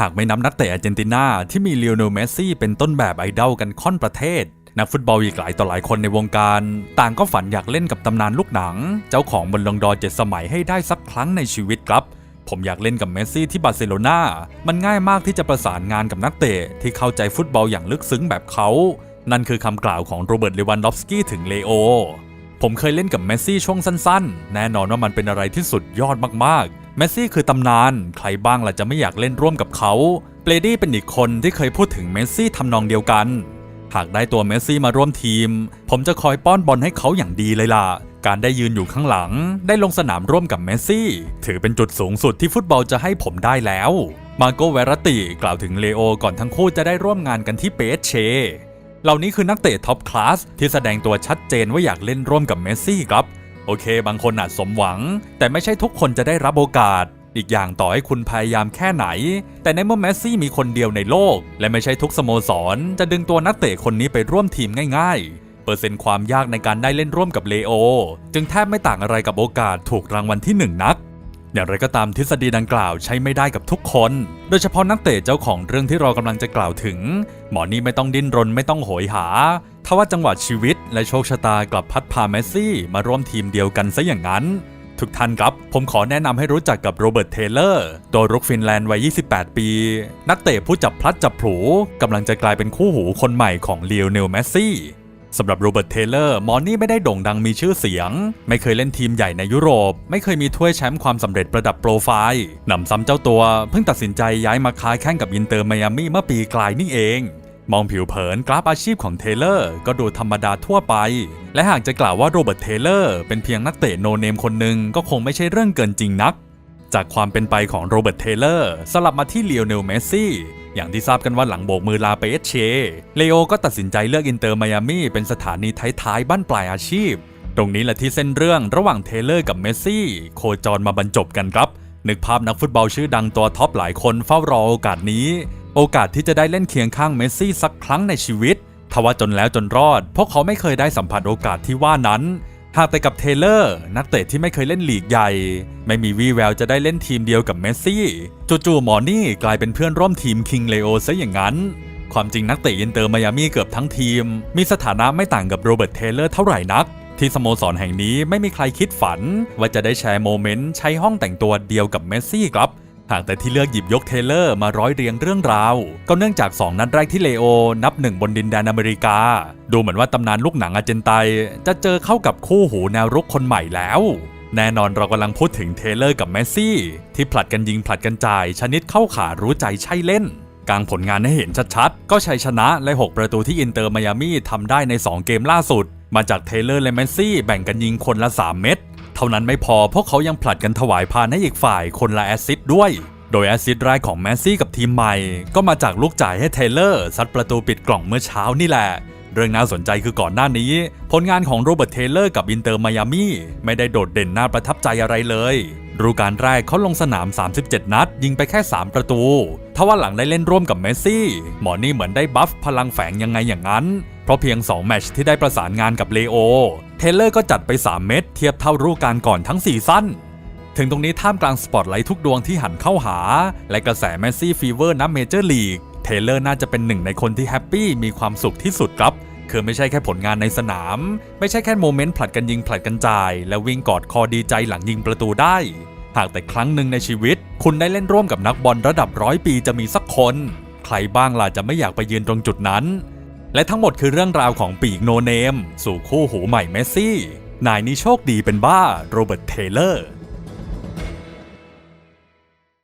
หากไม่นับนักเตะอาร์เจนตินาที่มีเลโอนลเมสซี่เป็นต้นแบบไอดอลกันค่อนประเทศ นักฟุตบอลอีกหลายต่อหลายคนในวงการ ต่างก็ฝันอยากเล่นกับตำนานลูกหนัง เจ้าของบอลลงดอร์เจ็ดสมัยให้ได้สักครั้งในชีวิตครับผมอยากเล่นกับเมสซี่ที่บาร์เซโลนา มันง่ายมากที่จะประสานงานกับนักเตะที่เข้าใจฟุตบอลอย่างลึกซึ้งแบบเขา นั่นคือคำกล่าวของโรเบิร์ต เลวันดอฟสกี้ถึงเลโอ ผมเคยเล่นกับเมสซี่ช่วงสั้นๆ แน่นอนว่ามันเป็นอะไรที่สุดยอดมาก เมสซี่คือตำนาน ใครบ้างล่ะจะไม่อยากเล่นร่วมกับเขาเปรดี้เป็นอีกคนที่เคยพูดถึงเมสซี่ทำนองเดียวกัน หากได้ตัวเมสซี่มาร่วมทีม ผมจะคอยป้อนบอลให้เขาอย่างดีเลยล่ะ การได้ยืนอยู่ข้างหลัง ได้ลงสนามร่วมกับเมสซี่ ถือเป็นจุดสูงสุดที่ฟุตบอลจะให้ผมได้แล้ว มาโกเวรติกล่าวถึงเลโอก่อนทั้งคู่จะได้ร่วมงานกันที่เปเชเหล่านี้คือนักเตะท็อปคลาสที่แสดงตัวชัดเจนว่าอยากเล่นร่วมกับเมสซี่ครับ โอเค บางคนอาจสมหวัง แต่ไม่ใช่ทุกคนจะได้รับโอกาส อีกอย่างต่อให้คุณพยายามแค่ไหน แต่ในเมื่อเมสซี่มีคนเดียวในโลก และไม่ใช่ทุกสโมสร จะดึงตัวนักเตะคนนี้ไปร่วมทีมง่ายๆ เปอร์เซ็นต์ความยากในการได้เล่นร่วมกับเลโอ จึงแทบไม่ต่างอะไรกับโอกาสถูกรางวัลที่หนึ่งนักอย่างไรก็ตามทฤษฎีดังกล่าวใช้ไม่ได้กับทุกคน โดยเฉพาะนักเตะเจ้าของเรื่องที่เรากำลังจะกล่าวถึง หมอนี่ไม่ต้องดิ้นรนไม่ต้องโหยหา ทว่าจังหวะชีวิตและโชคชะตากลับพัดพาเมสซี่มาร่วมทีมเดียวกันซะอย่างนั้น ทุกท่านครับ ผมขอแนะนำให้รู้จักกับโรเบิร์ต เทเลอร์ ตัวรุกฟินแลนด์วัย 28 ปี นักเตะผู้จับพลัดจับผูกำลังจะกลายเป็นคู่หูคนใหม่ของเลโอเนลเมสซี่สำหรับโรเบิร์ต เทเลอร์ มอร์นี่ไม่ได้โด่งดังมีชื่อเสียง ไม่เคยเล่นทีมใหญ่ในยุโรป ไม่เคยมีถ้วยแชมป์ความสำเร็จประดับโปรไฟล์นำซ้ำเจ้าตัว เพิ่งตัดสินใจย้ายมาค้าแข่งกับอินเตอร์ไมอามี่เมื่อปีกลายนี่เอง มองผิวเผินกราฟอาชีพของเทเลอร์ก็ดูธรรมดาทั่วไป และหากจะกล่าวว่าโรเบิร์ตเทเลอร์เป็นเพียงนักเตะโนเนมคนหนึ่งก็คงไม่ใช่เรื่องเกินจริงนัก จากความเป็นไปของโรเบิร์ตเทเลอร์สลับมาที่เลโอเนลเมสซี่อย่างที่ทราบกันว่าหลังโบกมือลาไปเอสเชเลโอก็ตัดสินใจเลือกอินเตอร์ไมอามี่เป็นสถานีท้ายๆบ้านปลายอาชีพ ตรงนี้แหละที่เส้นเรื่องระหว่างเทเลอร์กับเมสซี่โคจรมาบรรจบกันครับนึกภาพนักฟุตบอลชื่อดังตัวท็อปหลายคนเฝ้ารอโอกาสนี้ โอกาสที่จะได้เล่นเคียงข้างเมสซี่สักครั้งในชีวิต ทว่าจนแล้วจนรอด เพราะเขาไม่เคยได้สัมผัสโอกาสที่ว่านั้น หากแต่กับเทเลอร์ นักเตะที่ไม่เคยเล่นลีกใหญ่ ไม่มีวี่แววจะได้เล่นทีมเดียวกับเมสซี่จู่ๆหมอนี่กลายเป็นเพื่อนร่วมทีมคิงเลโอซะอย่างนั้นความจริงนักเตะอินเตอร์ไมอามีเกือบทั้งทีม มีสถานะไม่ต่างกับโรเบิร์ตเทเลอร์เท่าไหร่นัก ที่สโมสรแห่งนี้ไม่มีใครคิดฝัน ว่าจะได้แชร์โมเมนต์ใช้ห้องแต่งตัวเดียวกับเมสซี่ครับ หากแต่ที่เลือกหยิบยกเทเลอร์มาร้อยเรียงเรื่องราว ก็เนื่องจาก 2 นัดแรกที่เลโอ นับหนึ่งบนดินแดนอเมริกา ดูเหมือนว่าตำนานลูกหนังอาร์เจนไต จะเจอเข้ากับคู่หูแนวรุกคนใหม่แล้ว แน่นอนเรากำลังพูดถึงเทเลอร์กับเมสซี่ ที่ผลัดกันยิงผลัดกันจ่าย ชนิดเข้าขารู้ใจใช่เล่นกลางผลงานให้เห็นชัดๆ ก็ชัยชนะและ 6 ประตูที่อินเตอร์ไมอามี่ทำได้ใน 2 เกมล่าสุด มาจากเทเลอร์และเมสซี่แบ่งกันยิงคนละ 3 เม็ด เท่านั้นไม่พอเพราะเขายังผลัดกันถวายพานให้อีกฝ่ายคนละแอซิดด้วย โดยแอซิดแรกของแมสซี่กับทีมใหม่ ก็มาจากลูกจ่ายให้เทเลอร์ซัดประตูปิดกล่องเมื่อเช้านี่แหละเรื่องน่าสนใจคือก่อนหน้านี้ ผลงานของโรเบิร์ตเทเลอร์กับอินเตอร์ไมอามี่ไม่ได้โดดเด่นน่าประทับใจอะไรเลย ฤดูกาลแรกเขาลงสนาม 37 นัด ยิงไปแค่ 3 ประตูทว่าหลังได้เล่นร่วมกับเมสซี่ หมอนี่เหมือนได้บัฟพลังแฝงยังไงอย่างนั้น เพราะเพียง 2 แมตช์ที่ได้ประสานงานกับเลโอ เทเลอร์ก็จัดไป 3 เม็ดเทียบเท่าฤดูกาลก่อนทั้งซีซั่นถึงตรงนี้ท่ามกลางสปอตไลท์ทุกดวงที่หันเข้าหา และกระแสแมสซี่ฟีเวอร์นับเมเจอร์ลีก เทเลอร์น่าจะเป็นหนึ่งในคนที่แฮปปี้มีความสุขที่สุดครับ คือไม่ใช่แค่ผลงานในสนาม ไม่ใช่แค่โมเมนต์ผลัดกันยิงผลัดกันจ่าย และวิ่งกอดคอดีใจหลังยิงประตูได้ หากแต่ครั้งหนึ่งในชีวิต คุณได้เล่นร่วมกับนักบอลระดับร้อยปีจะมีสักคน ใครบ้างล่ะจะไม่อยากไปยืนตรงจุดนั้น และทั้งหมดคือเรื่องราวของปีกโนเนม สู่คู่หูใหม่เมสซี่นายนี้โชคดีเป็นบ้าโรเบิร์ตเทเลอร์